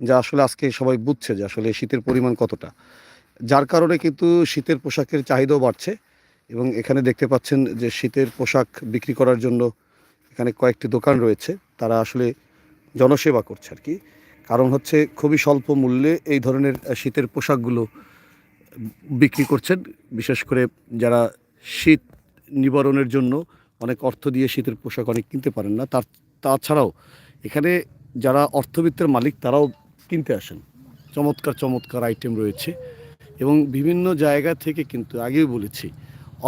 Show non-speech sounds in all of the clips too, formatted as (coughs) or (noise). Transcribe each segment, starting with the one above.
যা আসলে আজকে সবাই বুঝছে যে আসলে শীতের পরিমাণ কতটা। যার কারণে কিন্তু শীতের পোশাকের চাহিদাও বাড়ছে এবং এখানে দেখতে পাচ্ছেন যে শীতের পোশাক বিক্রি করার জন্য এখানে কয়েকটি দোকান রয়েছে। তারা আসলে জনসেবা করছে আর কি। কারণ হচ্ছে খুবই স্বল্প মূল্যে এই ধরনের শীতের পোশাকগুলো বিক্রি করছেন। বিশেষ করে যারা শীত নিবারণের জন্য অনেক অর্থ দিয়ে শীতের পোশাক অনেক কিনতে পারেন না, তার, তাছাড়াও এখানে যারা অর্থবিত্তের মালিক, তারাও কিনতে আসেন। চমৎকার চমৎকার আইটেম রয়েছে এবং বিভিন্ন জায়গা থেকে কিন্তু আগেও বলেছি,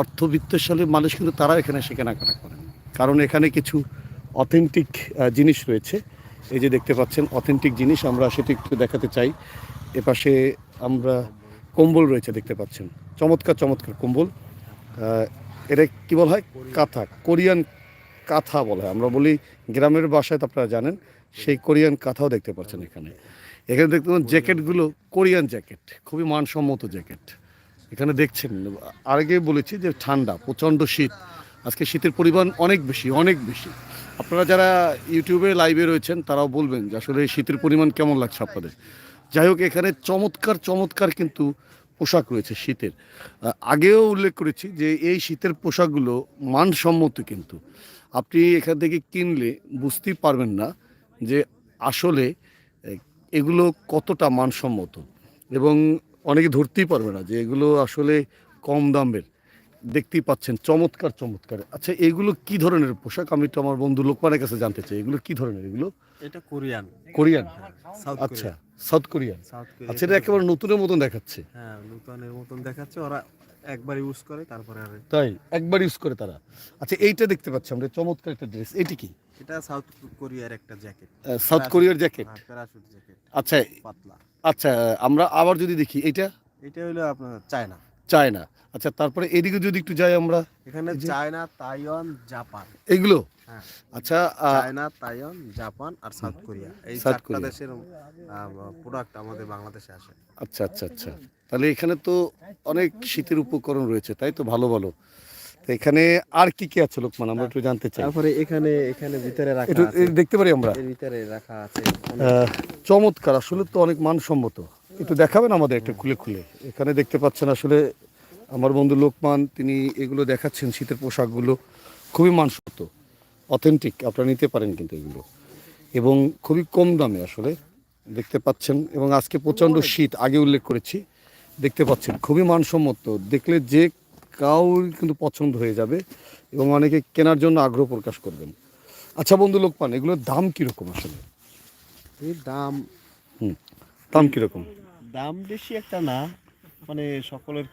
অর্থবিত্তশালী মানুষ কিন্তু তারা এখানে এসে কেনাকাটা করেন। কারণ এখানে কিছু অথেন্টিক জিনিস রয়েছে। এই যে দেখতে পাচ্ছেন অথেন্টিক জিনিস আমরা সেটি একটু দেখাতে চাই। এপাশে আমরা কম্বল রয়েছে দেখতে পাচ্ছেন। চমৎকার চমৎকার কম্বল। এটা কী বলা হয়? কাঁথা, কোরিয়ান কাঁথা বলা হয়। আমরা বলি গ্রামের বাসায় তো আপনারা জানেন সেই কোরিয়ান কাঁথাও দেখতে পাচ্ছেন এখানে। এখানে দেখতে পাচ্ছেন জ্যাকেটগুলো কোরিয়ান জ্যাকেট খুবই মানসম্মত জ্যাকেট। এখানে দেখছেন আগে বলেছি যে ঠান্ডা প্রচণ্ড শীত। আজকে শীতের পরিমাণ অনেক বেশি অনেক বেশি। আপনারা যারা ইউটিউবে লাইভে রয়েছেন তারাও বলবেন যে আসলে শীতের পরিমাণ কেমন লাগছে আপনাদের। যাই হোক এখানে চমৎকার চমৎকার কিন্তু পোশাক রয়েছে শীতের। আগেও উল্লেখ করেছি যে এই শীতের পোশাকগুলো মানসম্মত কিন্তু। আপনি এখান থেকে কিনলে বুঝতেই পারবেন না যে আসলে এগুলো কতটা মানসম্মত। এবং অনেকে ধরতেই পারবে না যে এগুলো আসলে কম দামের। দেখতেই পাচ্ছেন চমৎকার চমৎকার। আচ্ছা এগুলো কি ধরনের পোশাক? আমি তো আমার বন্ধু লোকমানের কাছে জানতে চাই এগুলো কি ধরনের? এগুলো এটা কোরিয়ান। কোরিয়ান। আচ্ছা। South Korean. আচ্ছা এটা একেবারে নতুনের মতন দেখাচ্ছে। হ্যাঁ নতুনের মতন দেখাচ্ছে ওরা একবার ইউজ করে তারপরে আর তাই একবার ইউজ করে তারা। আচ্ছা এইটা দেখতে পাচ্ছি আমরা চমৎকার একটা ড্রেস এটি কি? এটা সাউথ কোরিয়ার একটা জ্যাকেট সাউথ কোরিয়ার জ্যাকেট প্যারাশুট জ্যাকেট আচ্ছা পাতলা। আচ্ছা আমরা আবার যদি দেখি এটা এটা হলো আপনার চায়না চায়না। আচ্ছা তারপরে এদিকে যদি একটু যাই আমরা। এখানে চায়না তাইওয়ান জাপান। এগুলো? হ্যাঁ। আচ্ছা চায়না তাইওয়ান জাপান আর সাউথ কোরিয়া। এই চারটা দেশের প্রোডাক্ট আমাদের বাংলাদেশে আসে। আচ্ছা আচ্ছা আচ্ছা। তাহলে এখানে তো অনেক শীতের উপকরণ রয়েছে তাই তো? ভালো ভালো। এখানে আর কি কি আছে লোকমান? আমরা একটু জানতে চাই। তারপরে এখানে এখানে ভিতরে রাখা আছে। দেখতে পারি আমরা? এর ভিতরে রাখা আছে। চমৎকার। আসলে তো অনেক মানসম্মত। একটু দেখাবেন আমাদের একটা খুলে খুলে। এখানে দেখতে পাচ্ছেন আসলে আমার বন্ধু লোকমান তিনি এগুলো দেখাচ্ছেন শীতের পোশাকগুলো। খুবই মানসম্মত অথেন্টিক আপনারা নিতে পারেন কিন্তু এগুলো। এবং খুবই কম দামে আসলে দেখতে পাচ্ছেন এবং আজকে প্রচণ্ড শীত আগে উল্লেখ করেছি দেখতে পাচ্ছেন খুবই মানসম্মত। দেখলে যে কাউর কিন্তু পছন্দ হয়ে যাবে এবং অনেকে কেনার জন্য আগ্রহ প্রকাশ করবেন। আচ্ছা বন্ধু লোকমান এগুলোর দাম কীরকম আসলে? এর দাম হুম দাম কীরকম? দাম বেশি একটা না মানে সকলের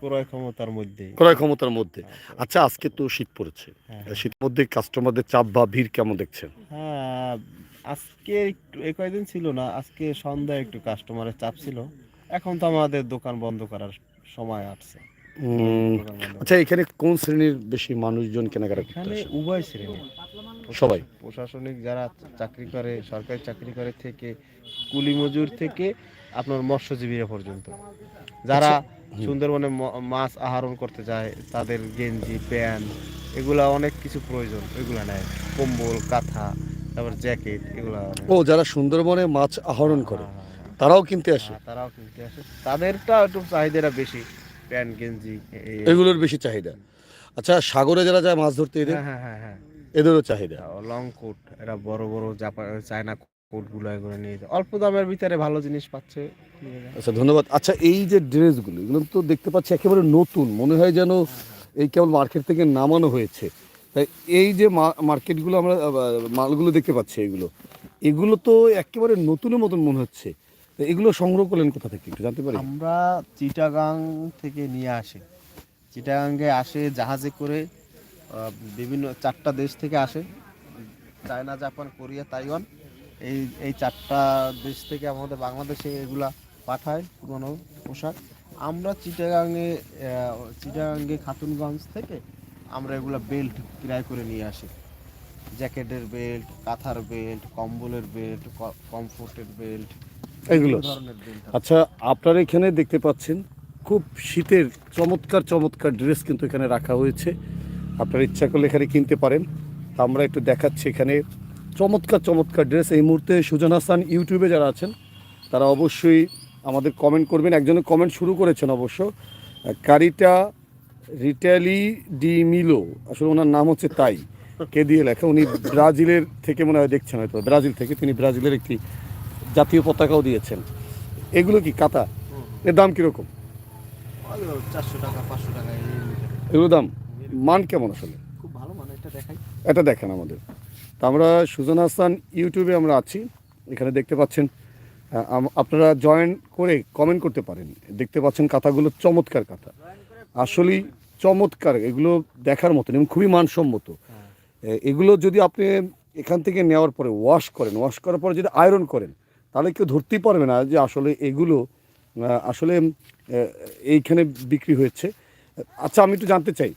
ক্রয় ক্ষমতার মধ্যে ক্রয় ক্ষমতার মধ্যে। আচ্ছা আজকে তো শীত পড়েছে। হ্যাঁ। শীতের মধ্যে কাস্টমারদের চাপ বা ভিড় কেমন দেখছেন? হ্যাঁ আজকে একটু কয়দিন ছিল না আজকে সন্ধ্যায় একটু কাস্টমারের চাপ ছিল। এখন তো আমাদের দোকান বন্ধ করার সময় আসছে। আচ্ছা এখানে কোন শ্রেণির বেশি মানুষজন কেনাকাটা এখানে উভয় শ্রেণি। সবাই? প্রশাসনিক যারা চাকরি করে সরকারি চাকরি করে থেকে কুলি মজুর থেকে আপনার মৎস্যজীবীরা পর্যন্ত। যারা সুন্দরবনে মাছ আহরণ করতে যায় তাদের গেঞ্জি প্যান্ট এগুলা অনেক কিছু প্রয়োজন এগুলা নেয়। কম্বল কাঁথা তারপর জ্যাকেট এগুলা ও যারা সুন্দরবনে মাছ আহরণ করে হ্যাঁ, হ্যাঁ, হ্যাঁ। তারাও কিনতে আসে? তারাও কিনতে আসে। তাদেরটা একটু চাহিদাটা বেশি প্যান্ট গেঞ্জি এগুলোর বেশি চাহিদা। আচ্ছা সাগরে যারা যায় মাছ ধরতে এদের? হ্যাঁ হ্যাঁ হ্যাঁ এদেরও চাহিদা? লং কোট এরা বড় বড় জাপান চায়না কোটগুলো এগুলো নিয়ে যায়। অল্প দামের ভিতরে ভালো জিনিস পাচ্ছে। আচ্ছা ধন্যবাদ। আচ্ছা এই যে ড্রেসগুলো এগুলো তো দেখতে পাচ্ছি একেবারে নতুন মনে হয় যেন এই কেবল মার্কেট থেকে নামানো হয়েছে। তাই এই যে মার্কেটগুলো আমরা মালগুলো দেখতে পাচ্ছি এগুলো এগুলো তো একেবারে নতুনের মতন মনে হচ্ছে। তা এগুলো সংগ্রহ করলেন কোথা থেকে একটু জানতে পারি? আমরা চিটাগাং থেকে নিয়ে আসি। চিটাগাঙ্গে আসে জাহাজে করে বিভিন্ন চারটা দেশ থেকে আসে। China Japan Korea Taiwan. এই এই চারটা দেশ থেকে আমাদের বাংলাদেশে এগুলা পাঠায় পুরনো পোশাক। আমরা চিটাগাঙ্গে আহ, চিটাগাঙ্গে খাতুনগঞ্জ থেকে আমরা এগুলো বেল্ট ক্রয় করে নিয়ে আসি। জ্যাকেটের বেল্ট কাঁথার বেল্ট কম্বলের বেল্ট কমফোর্টের বেল্ট এগুলো? ধরনের আচ্ছা আপনারা এখানে দেখতে পাচ্ছেন খুব শীতের চমৎকার চমৎকার ড্রেস কিন্তু এখানে রাখা হয়েছে। আপনার ইচ্ছা করলে এখানে কিনতে পারেন। তা আমরা একটু দেখাচ্ছি এখানে চমৎকার চমৎকার ড্রেস এই মুহূর্তে সুজন হাসান ইউটিউবে যারা আছেন তারা অবশ্যই আমাদের কমেন্ট করবেন। একজনে কমেন্ট শুরু করেছেন অবশ্য। কারিটা রিটালি ডি মিলো আসলে ওনার নাম হচ্ছে তাই। কে দিয়ে লেখা? উনি ব্রাজিলের থেকে মনে হয় দেখছেন হয়তো ব্রাজিল থেকে। তিনি ব্রাজিলের একটি জাতীয় পতাকাও দিয়েছেন। এগুলো কি কাতা এর দাম কীরকম? চারশো টাকা পাঁচশো টাকা এগুলো দাম? মান কেমন আসলে? খুব ভালো মানে এটা দেখাই। এটা দেখেন আমাদের। তা আমরা সুজন হাসান ইউটিউবে আমরা আছি। এখানে দেখতে পাচ্ছেন আপনারা জয়েন করে কমেন্ট করতে পারেন। দেখতে পাচ্ছেন কাঁথাগুলো চমৎকার কাঁথা। আসলেই চমৎকার, এগুলো দেখার মতন এবং খুবই মানসম্মত। এগুলো যদি আপনি এখান থেকে নেওয়ার পরে ওয়াশ করেন ওয়াশ করার পরে যদি আয়রন করেন, তাহলে কেউ ধরতেই পারবে না যে আসলে এগুলো আসলে এইখানে বিক্রি হয়েছে। আচ্ছা আমি একটু জানতে চাই,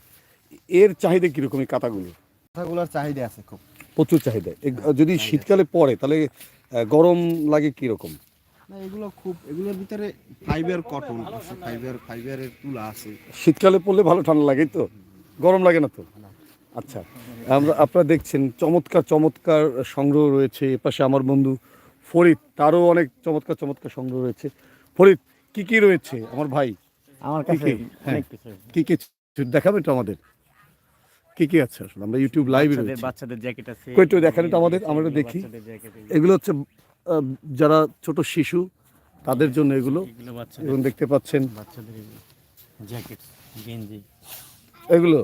এর চাহিদা কীরকম এই কাঁথাগুলো কথাগুলোর চাহিদা আছে খুব। প্রচুর চাহিদা। যদি শীতকালে পড়ে তাহলে গরম লাগে কীরকম? না এগুলো খুব এগুলোর ভিতরে ফাইবার কটন আছে ফাইবার ফাইবারের তুলা আছে। শীতকালে পড়লে ভালো ঠান্ডা লাগে তো? গরম লাগে না তো? আচ্ছা আমরা আপনারা দেখছেন চমৎকার চমৎকার সংগ্রহ রয়েছে। এপাশে আমার বন্ধু ফরিদ তারও অনেক চমৎকার চমৎকার সংগ্রহ রয়েছে। ফরিদ কি কি রয়েছে? আমার ভাই আমার কাছে কাছে হ্যাঁ। অনেক কিছু কি কি দেখাবে তো আমাদের? কি কি আছে আসলে? আমরা ইউটিউব লাইভে বাচ্চাদের বাচ্চাদের জ্যাকেট আছে কই দেখান একটু আমাদের, আমরা দেখি। এগুলো হচ্ছে যারা ছোট শিশু তাদের জন্য এগুলো। এবং দেখতে পাচ্ছেন। বাচ্চাদের জ্যাকেট গেঞ্জি। এগুলো?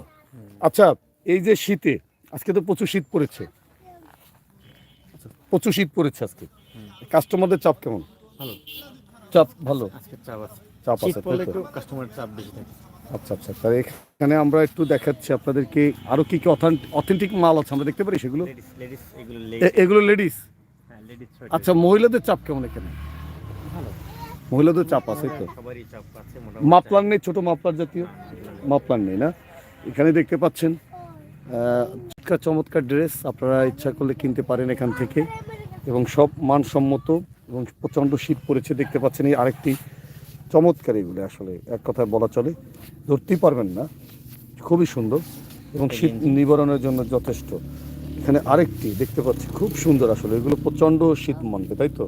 আচ্ছা এই যে শীতে আজকে তো প্রচুর শীত পড়েছে। প্রচুর শীত পড়েছে আজকে। কাস্টমারদের চাপ কেমন? ভালো। চাপ ভালো? আজকে চাপ আছে। চাপ আছে তো? কাস্টমারের চাপ বেশি থাকে। আচ্ছা আচ্ছা। তাহলে এখানে আমরা একটু দেখাচ্ছি আপনাদেরকে আরও কি কি অথেন্টিক মাল আছে আমরা দেখতে পারি সেগুলো? এগুলো লেডিস লেডিস হ্যাঁ আচ্ছা মহিলাদের চাপ কেমন এখানে? মহিলাদের চাপ আছে তো? চাপ মাপলার নেই ছোট মাপলার জাতীয়? মাপলার নেই না? এখানে দেখতে পাচ্ছেন আহ, চমৎকার চমৎকার ড্রেস আপনারা ইচ্ছা করলে কিনতে পারেন এখান থেকে। এবং সব মানসম্মত এবং প্রচণ্ড শীত পড়েছে দেখতে পাচ্ছেন এই আরেকটি চমৎকার এগুলো আসলে। এক কথায় বলা চলে। ধরতেই পারবেন না। খুবই সুন্দর এবং শীত নিবারণের জন্য যথেষ্ট। এখানে আরেকটি দেখতে পাচ্ছি খুব সুন্দর আসলে। এগুলো প্রচণ্ড শীত মানবে তাই তো?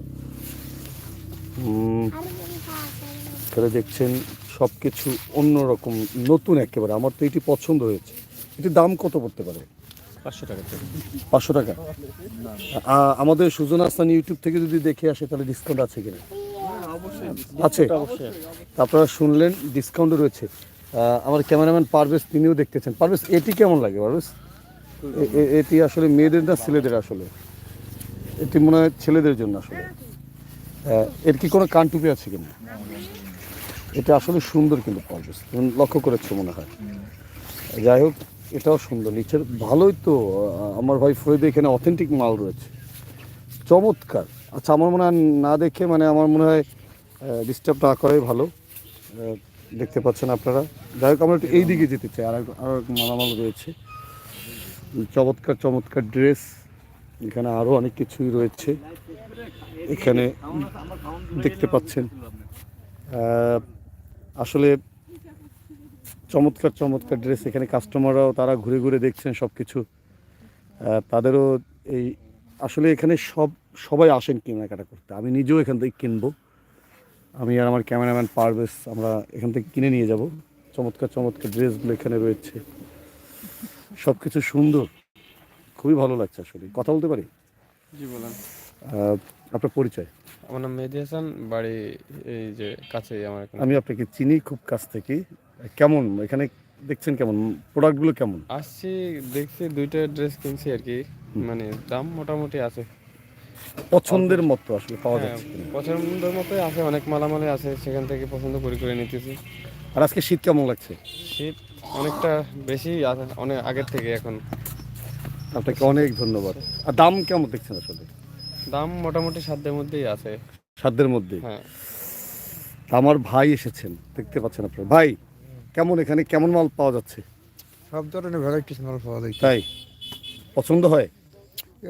এখানে দেখছেন সব কিছু অন্যরকম নতুন একেবারে। আমার তো এটি পছন্দ হয়েছে। এটির দাম কত পড়তে পারে? পাঁচশো টাকা পাঁচশো টাকা? আমাদের সুজন আস্তান ইউটিউব থেকে যদি দেখে আসে তাহলে ডিসকাউন্ট আছে কিনা? আছে। আপনারা শুনলেন ডিসকাউন্টও রয়েছে। আমার ক্যামেরাম্যান পারভেজ, তিনিও দেখতেছেন। পারভেজ, এটি কেমন লাগে পারভেজ? এটি আসলে মেয়েদের না ছেলেদের আসলে? এটি মনে হয় ছেলেদের জন্য আসলে। এর কি কোনো কান টুপি আছে কিনা? এটা আসলে সুন্দর কিন্তু পারভেজ। লক্ষ্য করেছ মনে হয়। যাই হোক, এটাও সুন্দর। নিচের ভালোই তো আমার ভাই ফরিদ এখানে অথেন্টিক মাল রয়েছে। চমৎকার। আচ্ছা আমার মনে হয় না দেখে মানে আমার মনে হয় ডিস্টার্ব না করাই ভালো। দেখতে পাচ্ছেন আপনারা। যাই হোক, আমরা একটু এই দিকে যেতে চাই। আর আরও মালামাল রয়েছে। চমৎকার চমৎকার ড্রেস এখানে আরও অনেক কিছুই রয়েছে। এখানে দেখতে পাচ্ছেন। আসলে চমৎকার চমৎকার ড্রেস এখানে কাস্টমাররাও তারা ঘুরে ঘুরে দেখছেন সব কিছু তাদেরও এই আসলে এখানে সব সবাই আসেন কেনাকাটা করতে। আমি নিজেও এখান থেকে কিনবো। আমি আর আমার ক্যামেরাম্যান পারভেজ আমরা এখান থেকে কিনে নিয়ে যাব। চমৎকার চমৎকার ড্রেসগুলো এখানে রয়েছে। সব কিছু সুন্দর। খুবই ভালো লাগছে আসলে। কথা বলতে পারি? জি বলেন। আপনার পরিচয়? আমার নাম মেহেদি হাসান বাড়ি এই যে কাছেই আমার আমি আপনাকে চিনি খুব কাছ থেকে। কেমন? এখানে দেখছেন কেমন? প্রোডাক্টগুলো কেমন? আসছি দেখছি দুইটা ড্রেস কিনছি আর কি। মানে দাম মোটামুটি আছে। পছন্দের মতো আসলে পাওয়া হ্যাঁ, যাচ্ছে কিনা। পছন্দের মতোই আছে অনেক মালামালে আছে সেখান থেকে পছন্দ করে করে নিতেছি। আর আজকে শীত কেমন লাগছে? শীত অনেকটা বেশি আছে অনেক আগের থেকে এখন। আপনাকে অনেক ধন্যবাদ। আর দাম কেমন দেখছেন আসলে? দাম মোটামুটি সাধ্যের মধ্যেই আছে। সাধ্যের মধ্যে হ্যাঁ। আমার ভাই এসেছেন দেখতে পাচ্ছেন আপনার। ভাই কেমন এখানে? কেমন মাল পাওয়া যাচ্ছে? সব ধরনের ভ্যারাইটিস মাল পাওয়া যায়। তাই? পছন্দ হয়?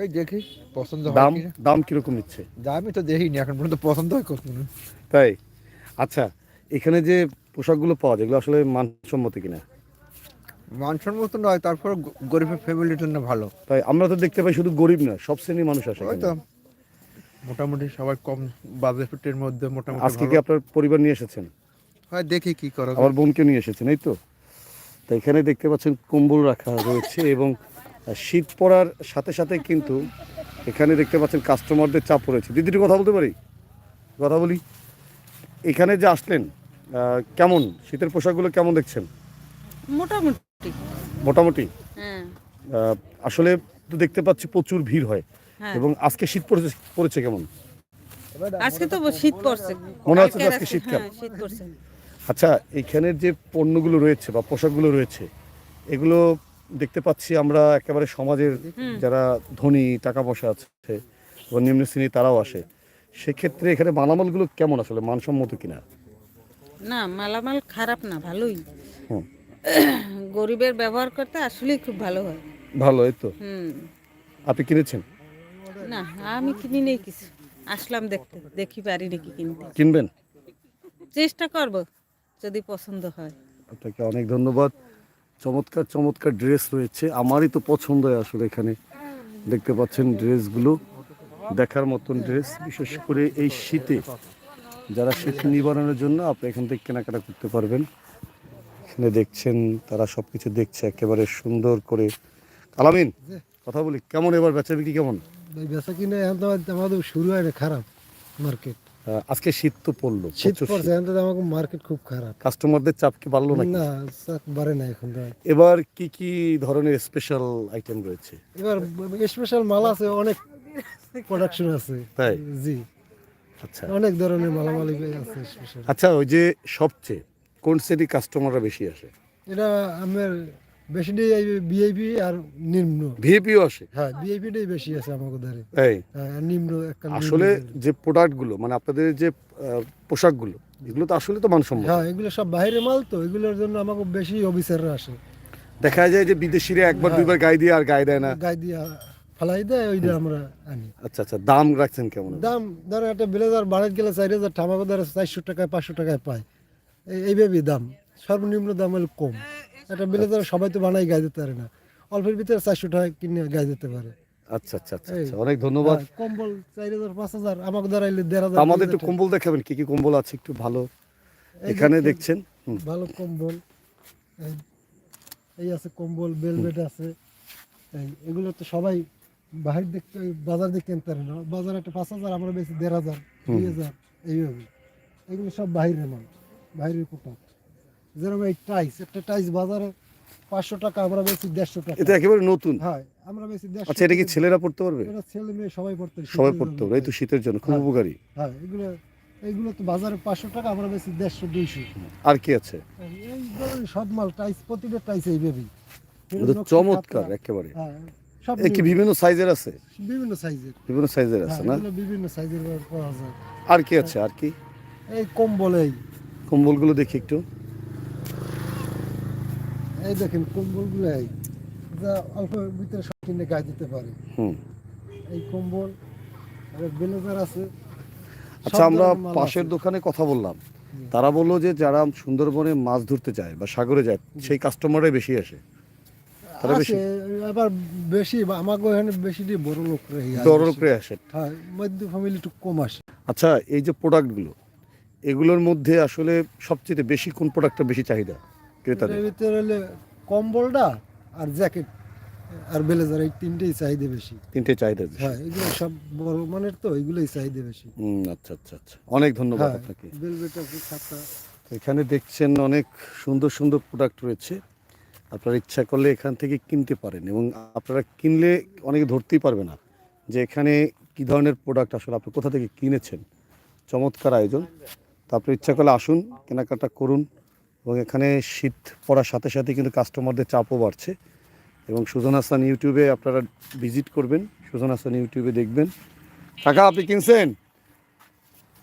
এই দেখি পছন্দ দাম দাম কীরকম নিচ্ছে? দামই তো দেখিনি এখন পর্যন্ত পছন্দ হয় কখনো। তাই? আচ্ছা এখানে যে পোশাকগুলো পাওয়া যায় এগুলো আসলে মানসম্মত কিনা? মানসন মতো নয় তারপর গরিবের ফ্যামিলির জন্য ভালো। তাই আমরা তো দেখতে পাই শুধু গরিব না সব শ্রেণির মানুষ আসে তো। মোটামুটি সবাই কম বাজেটের মধ্যে মোটামুটি আজকে কি আপনার পরিবার নিয়ে এসেছেন? হয় দেখি কি করা আমার বোনকে নিয়ে এসেছেন এই তো? তো এখানে দেখতে পাচ্ছেন কম্বল রাখা রয়েছে এবং শীত পড়ার সাথে সাথে কিন্তু এখানে দেখতে পাচ্ছেন কাস্টমারদের চাপ পড়েছে। দিদিটি কথা বলতে পারি? কথা বলি? এখানে যে আসলেন কেমন? শীতের পোশাকগুলো কেমন দেখছেন? মোটামুটি। মোটামুটি? হ্যাঁ। আসলে তো দেখতে পাচ্ছি প্রচুর ভিড় হয়। হ্যাঁ। এবং আজকে শীত পড়েছে পড়েছে কেমন? আজকে তো শীত পড়ছে। মনে হচ্ছে আজকে শীতকাল। হ্যাঁ, শীত পড়ছে। আচ্ছা এখানের যে পণ্যগুলো রয়েছে বা পোশাকগুলো রয়েছে এগুলো দেখতে পাচ্ছি আমরা একেবারে সমাজের যারা ধনী টাকা পয়সা আছে এবং নিম্ন শ্রেণি তারাও আসে সেক্ষেত্রে এখানে মালামালগুলো কেমন আসলে? মানসম্মত কিনা? না মালামাল খারাপ না ভালোই। (coughs) গরিবের ব্যবহার করতে আসলেই খুব ভালো হয়। ভালো এই তো। আপনি কিনেছেন? না আমি কিনি নেই কিছু। আসলাম দেখতে দেখি পারি নাকি কিনতে। কিনবেন? চেষ্টা করব যদি পছন্দ হয়। আপনাকে অনেক ধন্যবাদ। চমৎকার চমৎকার ড্রেস রয়েছে। আমারই তো পছন্দ হয় আসলে এখানে। দেখতে পাচ্ছেন ড্রেসগুলো দেখার মতন ড্রেস বিশেষ করে এই শীতে। যারা শীত নিবারণের জন্য আপনি এখান থেকে কেনাকাটা করতে পারবেন। এখানে দেখছেন, তারা সব কিছু দেখছে, একেবারে সুন্দর করে। আলামিন, কথা বলি, কেমন এবার বেচা বিক্রি কেমন? বেচা কিনে এখন তো আমাদের শুরু হয় না, খারাপ মার্কেট আজকে শীত তো পড়ল শীত পড়ছে শীত। এখন তো আমাকে মার্কেট খুব খারাপ। কাস্টমারদের চাপ কি বাড়লো নাকি? না চাক বাড়ে না এখন তো। এবার কি কি ধরনের স্পেশাল আইটেম রয়েছে? এবার স্পেশাল মাল আছে অনেক প্রোডাকশন আছে। তাই? জি। আচ্ছা। অনেক ধরনের মালামাল আছে স্পেশাল আচ্ছা ওই যে সবচেয়ে কোন শ্রেণির কাস্টমাররা বেশি আসে? এটা আমার বেশি বিআইপি আর নিম্ন। ভিএপিও আসে? হ্যাঁ বিআইপিটাই বেশি আছে আমাদের ধারে। এই? হ্যাঁ, আর নিম্ন একটা আসলে যে প্রোডাক্টগুলো মানে আপনাদের যে পোশাকগুলো এগুলো তো আসলে তো মানসম্মত। হ্যাঁ এগুলো সব বাইরে মাল তো এগুলোর জন্য আমাকে বেশি অফিসাররা আসে। দেখা যায় যে বিদেশিরা একবার হ্যাঁ। দুইবার গায়ে দিয়ে আর গায়ে দেয় না। গায়ে দিয়ে ফালাই দেয় ওইটা আমরা আনি। আচ্ছা আচ্ছা দাম রাখছেন কেমন? দাম ধরো একটা ব্লেজার বাড়াত গেলে চার হাজার ঠামাকে ধরো চারশো টাকায় পাঁচশো টাকায় পায়। এই- এইভাবেই দাম। সর্বনিম্ন দাম হলো কম। একটা ব্লেজার সবাই তো বানাই গায়ে দিতে পারে না। অল্পের ভিতরে চারশো টাকা কিনে গায়ে দিতে পারে। আচ্ছা আচ্ছা আচ্ছা আচ্ছা অনেক ধন্যবাদ। হ্যাঁ, কম্বল চার হাজার পাঁচ হাজার আমাকে ধরাইলে দেড় হাজার আমাদের একটু কম্বল দেখাবেন কি কি কম্বল আছে একটু ভালো। এখানে দেখছেন? ভালো কম্বল। এই- আছে কম্বল বেলভেট আছে। এগুলো তো সবাই বাহির দেখতে বাজার দেখতে কিনতে পারে না। বাজার একটা পাঁচ হাজার আমরা বেশি দেড় হাজার দুই হাজার এইভাবে। এগুলো সব বাহিরের মাল বাইরের পোশাক। যেরকম এই টাইস একটা টাইস বাজারে পাঁচশো টাকা আমরা বেশি দেড়শো টাকা। এটা একেবারে নতুন? হ্যাঁ আমরা বেশি দেড়শো আচ্ছা এটা কি ছেলেরা পড়তে পারবে? এটা ছেলে মেয়ে সবাই পড়তে সবাই পড়তে। পারবে এই তো শীতের জন্য খুব হ্যাঁ। উপকারী। হ্যাঁ এগুলো এইগুলো তো বাজারে পাঁচশো টাকা আমরা বেশি দেড়শো দুইশো। আর কি আছে? এই ধরনের সব মাল টাইস প্রতিটা টাইস এইভাবেই এটা চমৎকার একেবারে। হ্যাঁ কি বিভিন্ন সাইজের আছে? বিভিন্ন সাইজের বিভিন্ন সাইজের আছে হ্যাঁ না? বিভিন্ন সাইজের পাওয়া যায়। আর কি আছে আর কি? এই কম্বল এই। কম্বলগুলো দেখি একটু। এই দেখেন কম্বলগুলো এই যা অল্প ভিতরে সব কিনে গায়ে দিতে পারে। হুম। এই কম্বল ব্লেজার আছে আচ্ছা আমরা পাশের দোকানে কথা বললাম। তারা বলল যে যারা সুন্দরবনে মাছ ধরতে যায় বা সাগরে যায় সেই কাস্টমাররাই বেশি আসে। তারা বেশি আবার বেশি বা আমাকে এখানে বেশি দিয়ে বড় লোক রে দর আসে। হ্যাঁ মধ্য ফ্যামিলি একটু কম আসে। আচ্ছা এই যে প্রোডাক্টগুলো এগুলোর মধ্যে আসলে সবচেয়ে বেশি কোন প্রোডাক্টটা বেশি চাহিদা? ক্রেতাদের। ভিতরে হলে কম্বলটা আর জ্যাকেট আর ব্লেজার এই তিনটেই চাহিদা বেশি। তিনটে চাহিদা বেশি। হ্যাঁ এগুলো সব বড় মানের তো এগুলোই চাহিদা বেশি। হুম, আচ্ছা আচ্ছা আচ্ছা। অনেক ধন্যবাদ হ্যাঁ আপনাকে। বেলভেট আছে খাতা এখানে দেখছেন অনেক সুন্দর সুন্দর প্রোডাক্ট রয়েছে। আপনারা ইচ্ছা করলে এখান থেকে কিনতে পারেন এবং আপনারা কিনলে অনেকে ধরতেই পারবে না যে এখানে কি ধরনের প্রোডাক্ট আসলে আপনি কোথা থেকে কিনেছেন। চমৎকার আয়োজন। তো আপনি ইচ্ছা করলে আসুন কেনাকাটা করুন। এবং এখানে শীত পড়ার সাথে সাথে কিন্তু কাস্টমারদের চাপও বাড়ছে। এবং সুজন হাসান ইউটিউবে আপনারা ভিজিট করবেন সুজন হাসান ইউটিউবে দেখবেন। কাকা আপনি কিনছেন?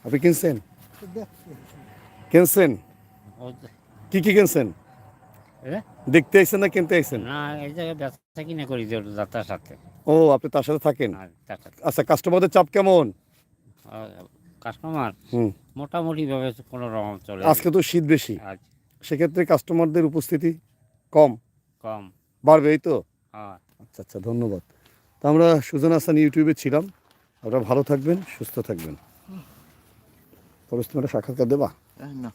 আপনি কিনছেন? কিনছেন? কি কি কিনছেন? দেখতে আইছেন না কিনতে আইছেন? না এই জায়গায় ব্যবসা কিনে করি যাত্রার সাথে। ও আপনি তার সাথে থাকেন? আর আচ্ছা কাস্টমারদের চাপ কেমন? কাস্টমার হুম। মোটামুটি ভাবে কোনো রকম চলে। আজকে তো শীত বেশি। আজ সেক্ষেত্রে কাস্টমারদের উপস্থিতি কম। কম। বাড়বে এই তো? হ্যাঁ। আচ্ছা আচ্ছা ধন্যবাদ। তো আমরা সুজন হাসান ইউটিউবে ছিলাম। আপনারা ভালো থাকবেন সুস্থ থাকবেন। পরে তুমি সাক্ষাৎকার দেবা? না।